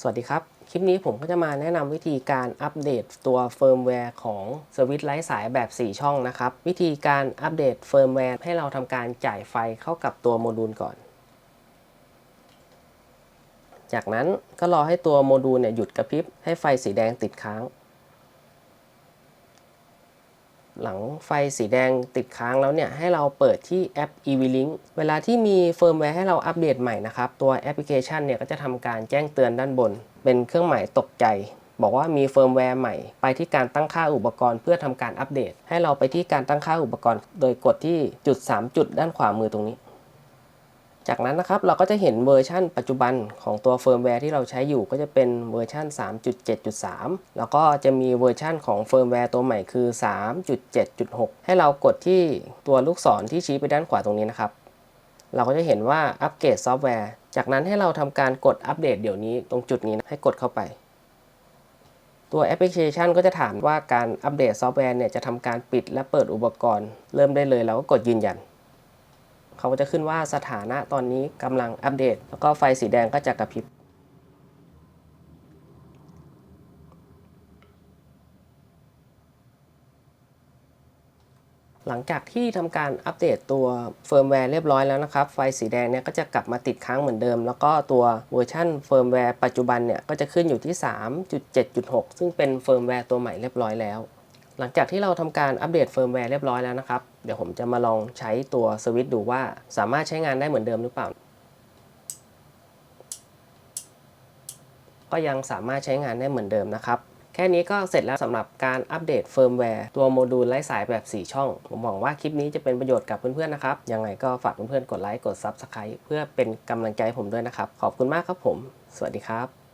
สวัสดีครับ คลิปนี้ผมก็จะมาแนะนำวิธีการอัปเดตตัวเฟิร์มแวร์ของสวิตช์ไร้สายแบบ 4 ช่องนะครับ วิธีการอัปเดตเฟิร์มแวร์ให้เราทำการจ่ายไฟเข้ากับตัวโมดูลก่อน จากนั้นก็รอให้ตัวโมดูลเนี่ยหยุดกระพริบให้ไฟสีแดงติดค้าง หลังไฟสีแดงติดค้างแล้วเนี่ย ให้เราเปิดที่แอป eVlink เวลาที่มีเฟิร์มแวร์ให้เราอัปเดตใหม่นะครับ ตัวแอปพลิเคชันเนี่ยก็จะทำการแจ้งเตือนด้านบน เป็นเครื่องหมายตกใจ บอกว่ามีเฟิร์มแวร์ใหม่ ไปที่การตั้งค่าอุปกรณ์เพื่อทำการอัปเดต ให้เราไปที่การตั้งค่าอุปกรณ์ โดยกดที่จุด 3 จุดด้านขวามือตรงนี้ จากนั้นนะครับเราก็จะเห็นเวอร์ชั่นปัจจุบันของตัวเฟิร์มแวร์ที่เราใช้อยู่ก็จะเป็นเวอร์ชัน3.7.3 แล้วก็จะมีเวอร์ชันของเฟิร์มแวร์ตัวใหม่คือ 3.7.6 ให้เรากดที่ตัวลูกศรที่ชี้ไปด้านขวาตรงนี้นะครับ เราก็จะเห็นว่าอัปเกรดซอฟต์แวร์ จากนั้นให้เราทำการกดอัปเดตเดี๋ยวนี้ตรงจุดนี้ให้กดเข้าไป ตัวแอปพลิเคชันก็จะถามว่าการอัปเดตซอฟต์แวร์เนี่ยจะทำการปิดและเปิดอุปกรณ์ เริ่มได้เลยเราก็กดยืนยัน เขาก็จะขึ้นว่าสถานะตอนนี้กำลังอัปเดต แล้วก็ไฟสีแดงก็จะกระพริบหลังจากที่ทำการอัปเดตตัวเฟิร์มแวร์เรียบร้อยแล้วนะครับ ไฟสีแดงเนี่ยก็จะกลับมาติดค้างเหมือนเดิม แล้วก็ตัวเวอร์ชันเฟิร์มแวร์ปัจจุบันเนี่ยก็จะขึ้นอยู่ที่ 3.7.6 ซึ่งเป็นเฟิร์มแวร์ตัวใหม่เรียบร้อยแล้ว หลังจากที่เราทำการอัปเดตเฟิร์มแวร์เรียบร้อยแล้วนะครับ เดี๋ยวผมจะมาลองใช้ตัวสวิตช์ดูว่าสามารถใช้งานได้เหมือนเดิมหรือเปล่า ก็ยังสามารถใช้งานได้เหมือนเดิมนะครับ แค่นี้ก็เสร็จแล้วสำหรับการอัปเดตเฟิร์มแวร์ตัวโมดูลไร้สายแบบ 4 ช่อง ผมหวังว่าคลิปนี้จะเป็นประโยชน์กับเพื่อนๆนะครับ ยังไงก็ฝากเพื่อนๆกดไลค์กด Subscribe เพื่อเป็นกำลังใจผมด้วยนะครับ ขอบคุณมากครับผม สวัสดีครับ